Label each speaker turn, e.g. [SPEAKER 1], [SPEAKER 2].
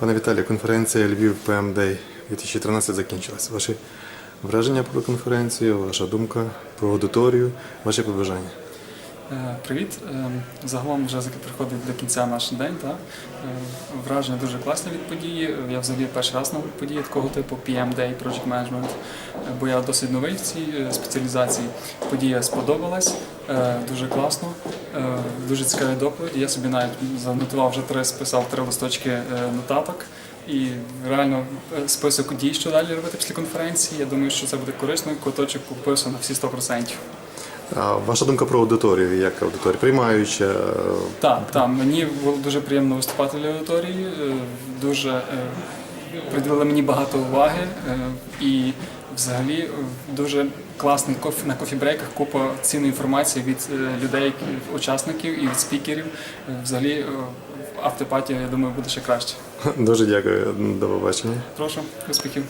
[SPEAKER 1] Пане Віталію, конференція Львів ПМД Day 2013 закінчилась. Ваші враження про конференцію, ваша думка про аудиторію, ваші побажання.
[SPEAKER 2] Е, Привіт. Е, Загалом вже приходить до кінця наш день. Та? Е, Враження дуже класні від події. Я взагалі перший раз на події такого типу PM Day Project Management, бо я досить новий в цій спеціалізації. Подія сподобалась, дуже класно, дуже цікаві доповіді. Я собі навіть занотував вже три, списав три листочки нотаток. І реально список дій, що далі робити після конференції. Я думаю, що це буде корисно. Куточок купився на всі 100%.
[SPEAKER 1] А ваша думка про аудиторію, як аудиторія? Приймаюча?
[SPEAKER 2] Так, так, мені було дуже приємно виступати для аудиторії. е, Дуже е, приділили мені багато уваги е, і взагалі дуже класний кофі на кофі-брейках купа цінної інформації від людей, учасників і від спікерів. Взагалі автопатія, я думаю, буде ще краще.
[SPEAKER 1] Дуже дякую. До побачення.
[SPEAKER 2] Прошу, успіхів.